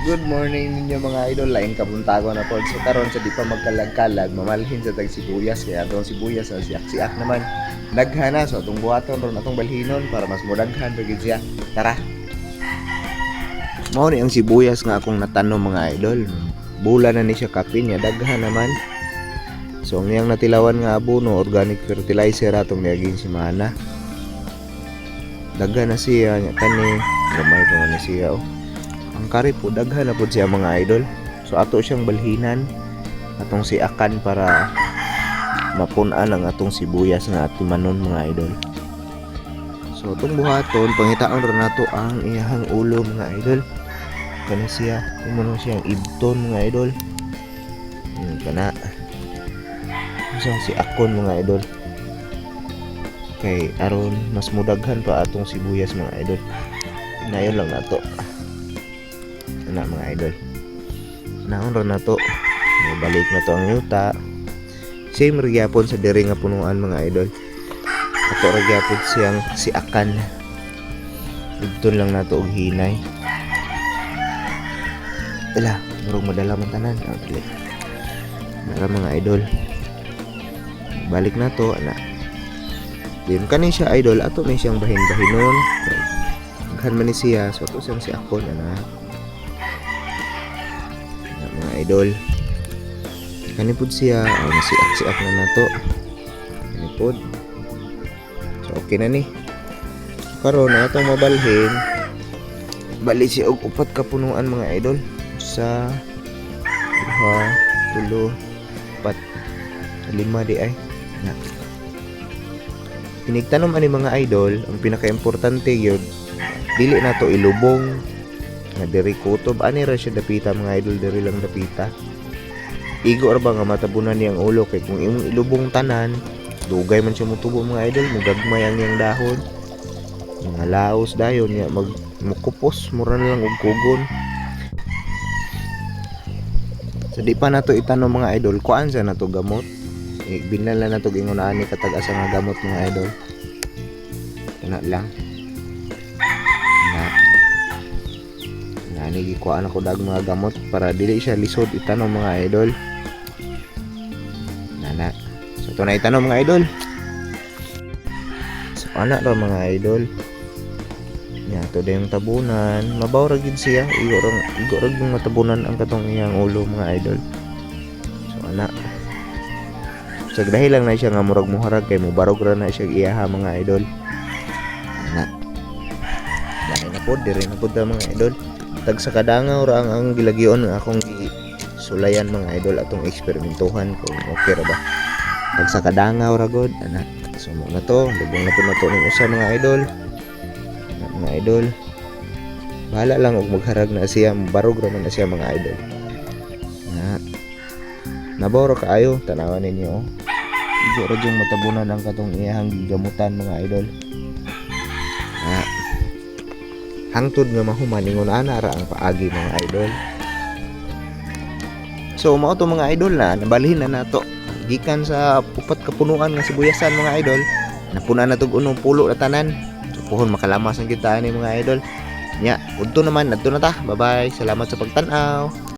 Good morning ninyo mga idol. Lain kabuntago na po. So karon sa di pa magkalag-kalag, mamalhin sa tag sibuyas kaya atong sibuyas sa siak-siak naman. Naghana so atong buhaton ron atong balhinon para mas mudaghan pagid siya. Tara. Mao ni ang sibuyas nga akong natanom mga idol. Bula na ni siya kapin niya daghan naman. So ang iyang natilawan nga abono organic fertilizer atong niaging simana. Daghan na siya kani gamay pa ni siya oh ang kari po daghan na po siya mga idol. So ato siyang balhinan. Atong siakan para mapunan ang atong sibuyas nga atimanon mga idol. So atong buhaton pangitaon ra nato ang iyahang ulo mga idol. Kana siya imo siyang ibton mga idol. Yun, kana. Sa si akon mga idol. Kay aron mas mudaghan pa atong sibuyas mga idol. Nayon lang nato na mga idol naon na to balik na to ang yuta same ra gyapon sa diri nga punuan mga idol ato ra gyapon siyang si akan Dugton lang nato og hinay Ila, murong madala man tanan. Oh, dali. Nara mga idol. Balik na to, ana. Din kani siya idol, ato may siyang bahin-bahinon. Aghan man ni siya, so ato siyang si akon, ana na mga idol. Kani pud siya. Oh, nasiak-siak na nato. Kani pud. So okay na ni. Karon na atong mabalhin. Bali siya og upat ka punuan mga idol. Sa duha tulo upat lima di ay. Na. Tinigtanom ani mga idol. Ang pinaka-importante gyud dili na to ilubong nga diri kutob. Ani ra siya dapita mga idol diri lang dapita. Igo ra ba nga matabunan niyang ulo. Kay kung imong ilubong tanan dugay man siya mutubo mga idol. Mugagmay ang iyang dahon. Mga laos dayon niya mag mukupos. Mura na lang og kugon. So di pa nato itanom mga idol. Kuan sa nato gamot? Eh, binala na to gingunaan ni katag asa nga gamot mga idol. Kana lang Nani gikuan ako dag mga gamot para dili siya lisod itanom mga idol. Nana. So ito na itanom mga idol. So ana ra mga idol. Ya, to yung tabunan. Mabaw ra siya. Igo ra igo ra yung matabunan ang katong iyang ulo mga idol. So ana. So dahil lang na siya nga murag muharag kay mubarog na siya iyaha mga idol. Ana. Dahil na po, dire na po mga idol tag sa kadangaw ra ang, ang gilagyon nga akong sulayan mga idol atong eksperimentuhan kung okay ra ba. Tag sa kadangaw ra god ana so mo na to dugong na po na to ning usa mga idol. Mga idol. Bahala lang og magharag na siya barog ra man na siya mga idol. Na naboro kaayo tanawan ninyo oh. Igo ra yung matabunan ang katong iyahang gigamutan mga idol hangtod nga mahuman ingon ana ra ang paagi mga idol. So mao to mga idol na nabalhin na nato. Gikan sa upat ka punuan nga sibuyasan mga idol napuna na tog unong pulo na tanan. So puhon makalamas ang kita ni mga idol. Nya udto naman adto na ta. Bye bye salamat sa pagtan-aw